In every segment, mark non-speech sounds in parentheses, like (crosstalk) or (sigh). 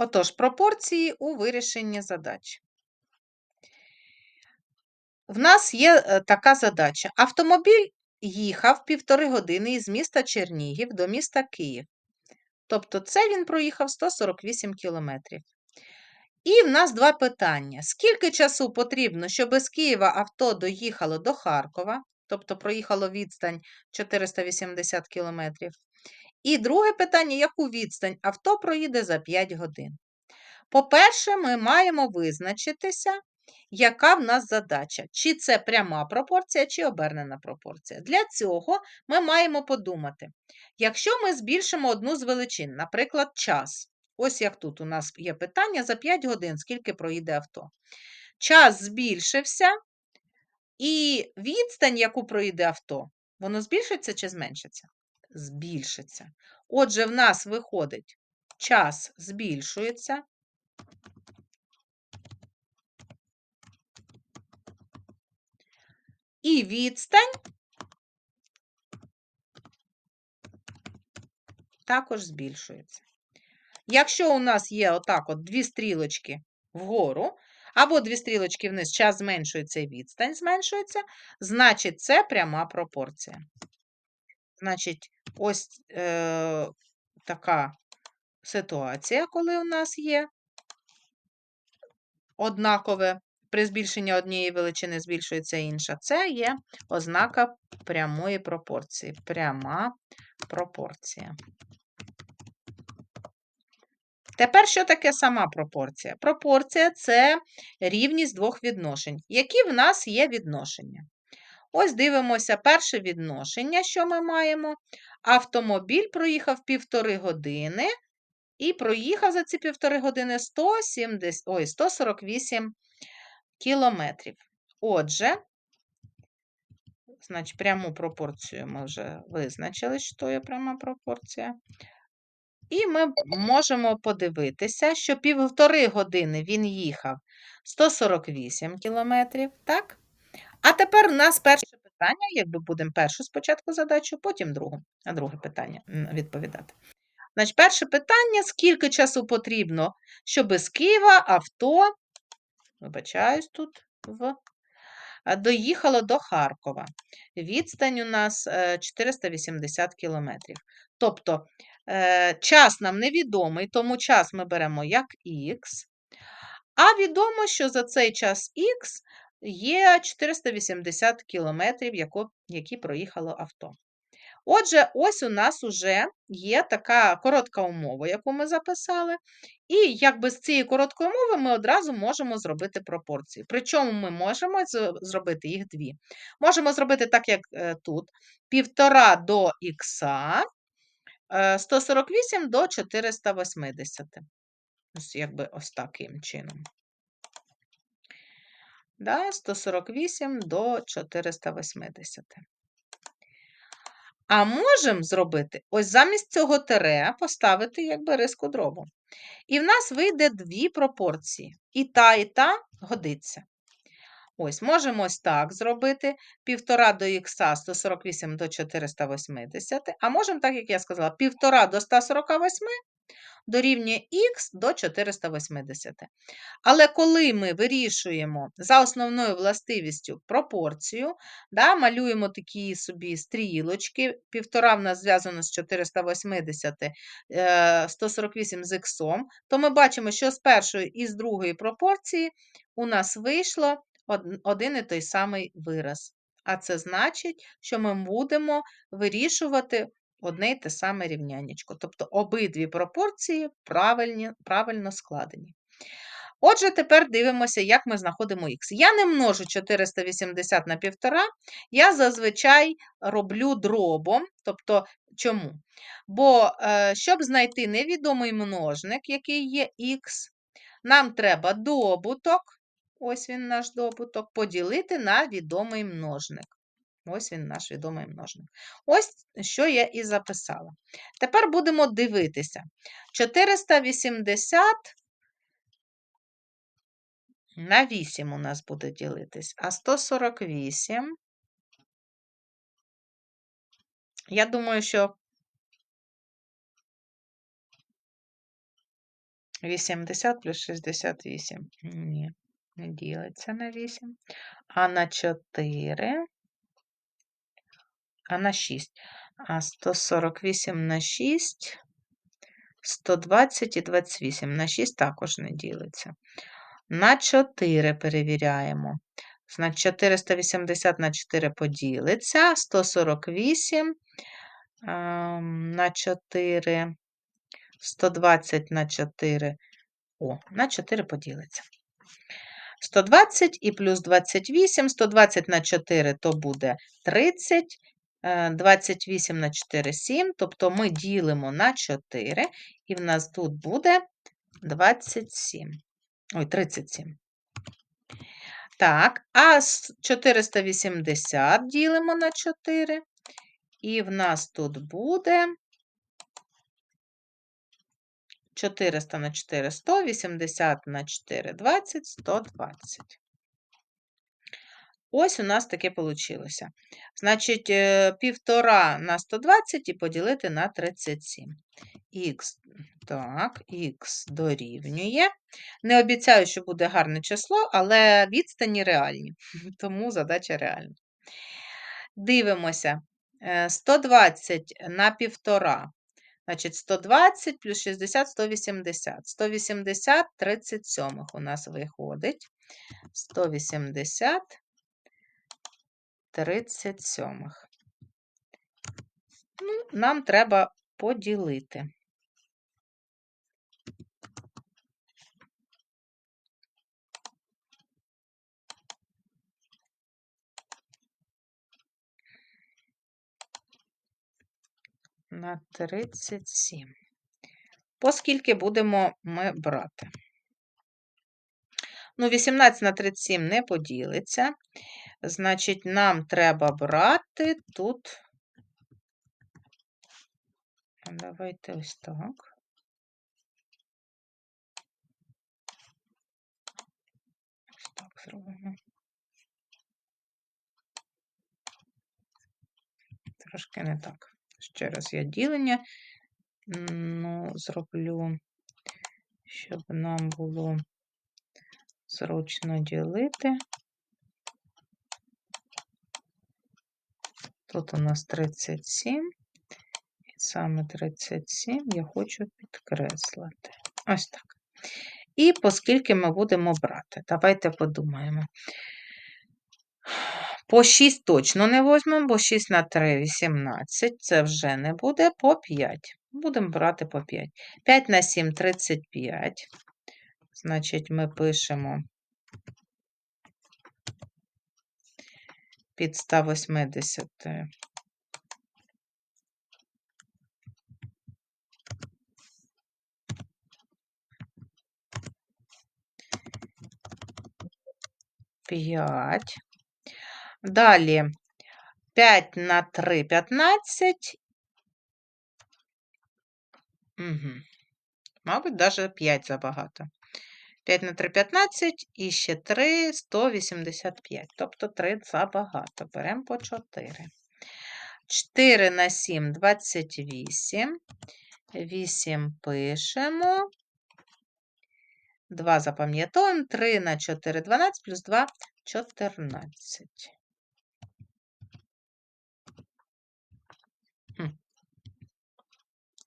Отож, пропорції у вирішенні задач. В нас є е, така задача. Автомобіль їхав півтори години із міста Чернігів до міста Київ. Тобто це він проїхав 148 кілометрів. І в нас два питання. Скільки часу потрібно, щоб з Києва авто доїхало до Харкова, тобто проїхало відстань 480 кілометрів. І друге питання, яку відстань авто проїде за 5 годин. По-перше, ми маємо визначитися, яка в нас задача, чи це пряма пропорція, чи обернена пропорція. Для цього ми маємо подумати, якщо ми збільшимо одну з величин, наприклад, час. Ось як тут у нас є питання за 5 годин, скільки проїде авто. Час збільшився, і відстань, яку проїде авто, воно збільшиться чи зменшиться? Збільшиться. Отже, в нас виходить, час збільшується. І відстань також збільшується. Якщо у нас є отак от дві стрілочки вгору, або дві стрілочки вниз, час зменшується і відстань зменшується, значить це пряма пропорція. Значить, ось е, така ситуація, коли у нас є однакове, при збільшенні однієї величини збільшується інша. Це є ознака прямої пропорції. Пряма пропорція. Тепер що таке сама пропорція? Пропорція це рівність двох відношень. Які в нас є відношення? Ось дивимося перше відношення, що ми маємо. Автомобіль проїхав півтори години і проїхав за ці півтори години 170, ой, 148 кілометрів. Отже, значить, пряму пропорцію ми вже визначили, що є пряма пропорція. І ми можемо подивитися, що півтори години він їхав 148 кілометрів, так? А тепер у нас перше питання, якби будемо першу спочатку задачу, потім другу, а друге питання відповідати. Значить, перше питання: скільки часу потрібно, щоб з Києва авто, вибачаюсь тут, в, доїхало до Харкова. Відстань у нас 480 кілометрів. Тобто Е, час нам невідомий, тому час ми беремо як х. А відомо, що за цей час х є 480 кілометрів, які проїхало авто. Отже, ось у нас вже є така коротка умова, яку ми записали. І якби з цієї короткої умови ми одразу можемо зробити пропорції. Причому ми можемо зробити їх дві. Можемо зробити так, як е, тут: півтора до х 148 е, до 480. Ось якби ось таким чином. Да, 148 до 480. А можемо зробити ось замість цього тире поставити якби риску дробу. І в нас вийде дві пропорції. І та, і та годиться. Ось, можемо ось так зробити. 1,5 до х 148 до 480, а можемо, так, як я сказала, 1,5 до 148 дорівнює х до 480. Але коли ми вирішуємо за основною властивістю пропорцію, да, малюємо такі собі стрілочки, 1,5 в нас зв'язано з 480, 148 е, з х, то ми бачимо, що з першої і з другої пропорції у нас вийшло один і той самий вираз. А це значить, що ми будемо вирішувати одне й те саме рівнянечко. Тобто обидві пропорції правильні, правильно складені. Отже, тепер дивимося, як ми знаходимо х. Я не множу 480 на 1,5, я зазвичай роблю дробом. Тобто, чому? Бо, е, щоб знайти невідомий множник, який є х, нам треба добуток ось він наш добуток, поділити на відомий множник. Ось він наш відомий множник. Ось що я і записала. Тепер будемо дивитися. 480 на 8 у нас буде ділитись, а 148. Я думаю, що 80 плюс 68. Ні, не ділиться на 8. А на 4. А на 6. А 148 на 6. 120 і 28. На 6 також не ділиться. На 4 перевіряємо. Значить, 480 на 4 поділиться. 148 ем, на 4. 120 на 4. О, на 4 поділиться. 120 і плюс 28, 120 на 4 то буде 30, 28 е, на 4 7, тобто ми ділимо на 4, і в нас тут буде 27. Ой, 37. Так, а 480 ділимо на 4, і в нас тут буде 400 на 4 100, 80 на 4 20, 120. Ось у нас таке вийшло. Значить, е, півтора на 120 і поділити на 37. Х, так, х дорівнює. Не обіцяю, що буде гарне число, але відстані реальні, (laughs) тому задача реальна. Дивимося. 120 е, на півтора Значить, 120 плюс 60 180. 180 37 у нас виходить. 180 37. Ну, Нам треба поділити. На 37 поскільки будемо ми брати. Ну, 18 на 37 не поділиться. Значить, нам треба брати тут. Давайте ось так. Ось так зробимо. Трошки не так. Ще раз я ділення ну, зроблю, щоб нам було зручно ділити. Тут у нас 37, і саме 37 я хочу підкреслити. Ось так. І оскільки ми будемо брати, давайте подумаємо. По 6 точно не возьмемо, бо 6 на 3 18, це вже не буде по 5. Будемо брати по 5. 5 на 7 35. Значить, ми пишемо під 180. П'ять. Далі 5 на 3 15. Угу. Мабуть, навіть 5 забагато. 5 на 3 15 і ще 3 185. Тобто 3 забагато. Беремо по 4. 4 на 7 28. 8 пишемо. 2 запам'ятовуємо. 3 на 4 12 плюс 2 14.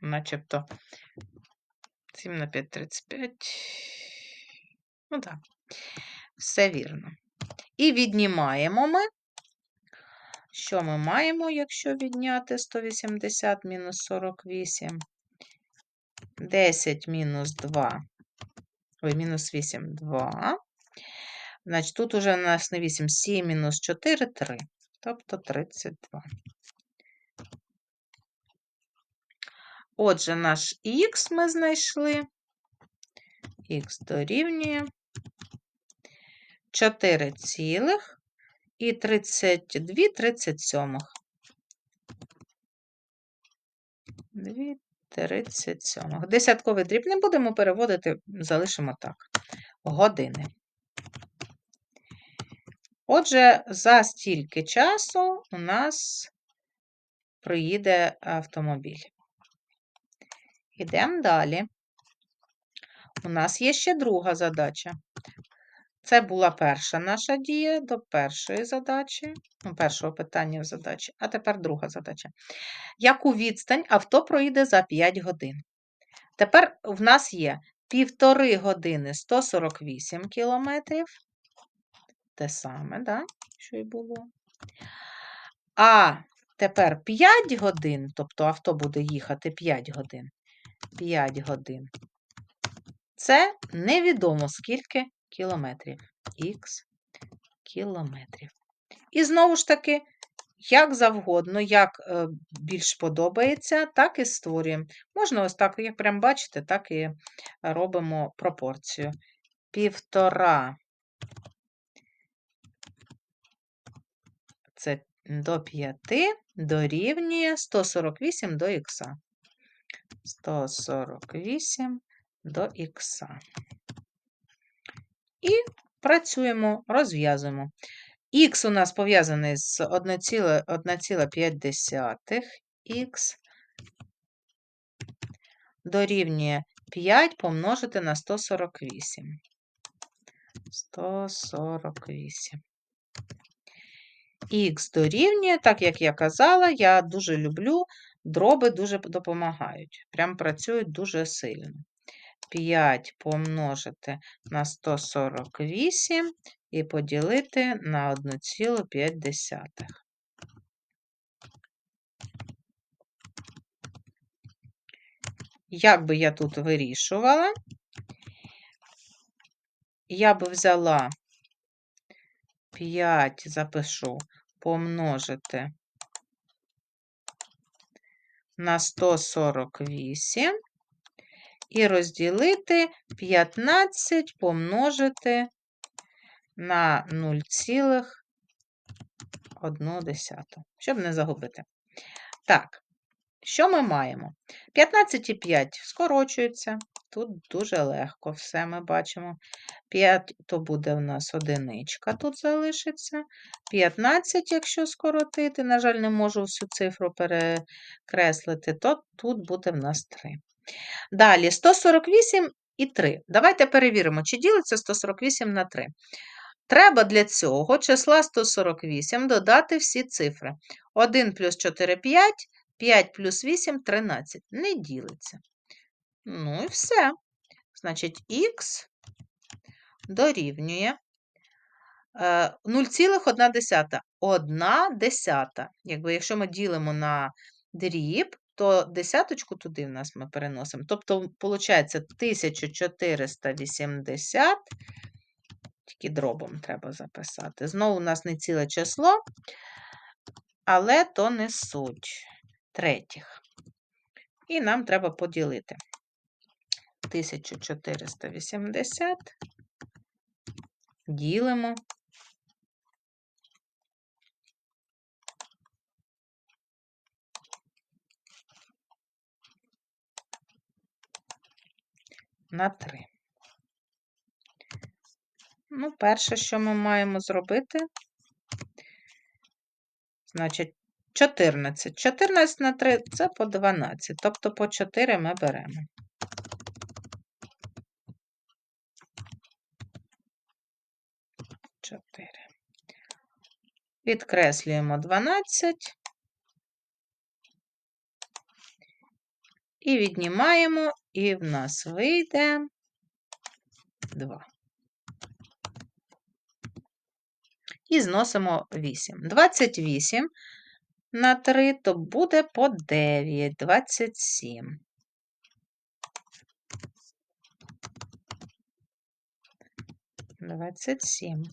Начебто 7 на 5 35. Ну так, все вірно. І віднімаємо ми. Що ми маємо, якщо відняти 180 мінус 48? 10 мінус 2. Ой, мінус 8 2. Значить, тут уже у нас не 8, 7 мінус 4 3. Тобто 32. Отже, наш х ми знайшли. Х дорівнює 4 цілих і 32 37. 2 37. Десятковий дріб не будемо переводити, залишимо так. Години. Отже, за стільки часу у нас приїде автомобіль. Ідемо далі. У нас є ще друга задача. Це була перша наша дія до першої задачі, ну, першого питання в задачі, а тепер друга задача. Яку відстань авто проїде за 5 годин? Тепер в нас є півтори години 148 кілометрів. Те саме, да? що і було. А тепер 5 годин, тобто авто буде їхати 5 годин. 5 годин. Це невідомо скільки кілометрів. Х кілометрів. І знову ж таки, як завгодно, як е, більш подобається, так і створюємо. Можна ось так, як прям бачите, так і робимо пропорцію. Півтора це до 5 дорівнює 148 до х. 148 до х. І працюємо, розв'язуємо. Х у нас пов'язаний з 1,5х дорівнює 5 помножити на 148. 148. Х дорівнює, так як я казала, я дуже люблю, дроби дуже допомагають. Прям працюють дуже сильно. 5 помножити на 148 і поділити на 1,5. Як би я тут вирішувала, я би взяла 5, запишу, помножити на 148 і розділити 15 помножити на 0,1, щоб не загубити. Так, що ми маємо? 15 і 5 скорочуються. Тут дуже легко все ми бачимо. 5 то буде у нас одиничка, тут залишиться. 15, якщо скоротити, на жаль, не можу всю цифру перекреслити, то тут буде в нас 3. Далі 148 і 3. Давайте перевіримо, чи ділиться 148 на 3. Треба для цього числа 148 додати всі цифри. 1 плюс 4 5, 5 плюс 8 13. Не ділиться. Ну і все. Значить, х дорівнює 0,1. Е, 1 десята. Якби, Якщо ми ділимо на дріб, то десяточку туди в нас ми переносимо. Тобто, виходить, 1480, тільки дробом треба записати. Знову у нас не ціле число, але то не суть третіх. І нам треба поділити. 1480 ділимо на 3. Ну, перше, що ми маємо зробити, значить, 14. 14 на 3 це по 12, тобто по 4 ми беремо. Чотири. Відкреслюємо 12 і віднімаємо і в нас вийде 2. І зносимо 8. 28 на 3, то буде по 9, 27. Двадцять сім.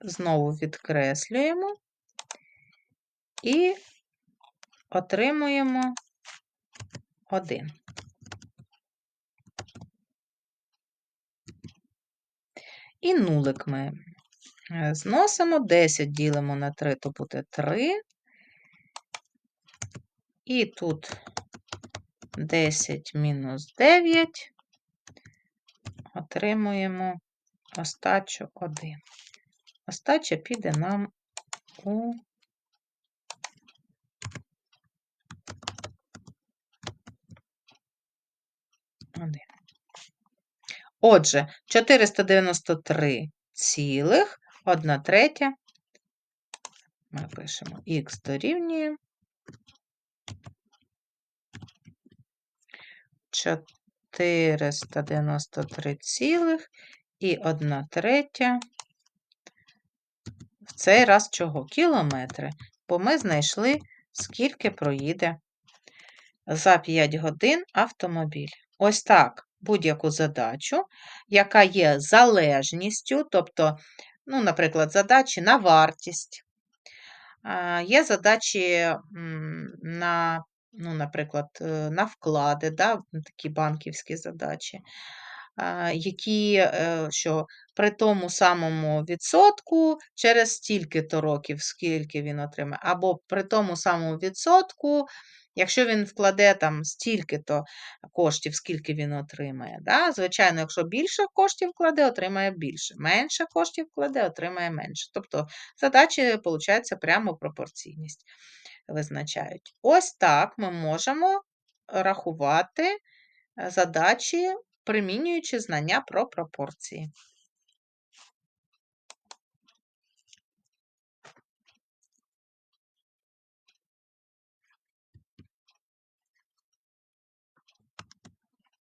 Знову відкреслюємо і отримуємо 1. І нулик ми е, зносимо 10 ділимо на 3, то буде 3. І тут 10 мінус 9, отримуємо остачу 1. Остача піде нам у Отже, 493 цілих 1 третя. Ми пишемо х дорівнює 493 цілих і 1 третя. В цей раз чого? Кілометри. Бо ми знайшли, скільки проїде за 5 годин автомобіль. Ось так будь-яку задачу, яка є залежністю, тобто, ну, наприклад, задачі на вартість. Є задачі на, ну, наприклад, е, на вклади, да, такі банківські задачі, які, е, що при тому самому відсотку через стільки-то років, скільки він отримає, або при тому самому відсотку, якщо він вкладе там стільки-то коштів, скільки він отримає. Да? Звичайно, якщо більше коштів вкладе, отримає більше. Менше коштів вкладе, отримає менше. Тобто задачі, виходить, прямо пропорційність визначають. Ось так ми можемо рахувати е, задачі, примінюючи знання про пропорції.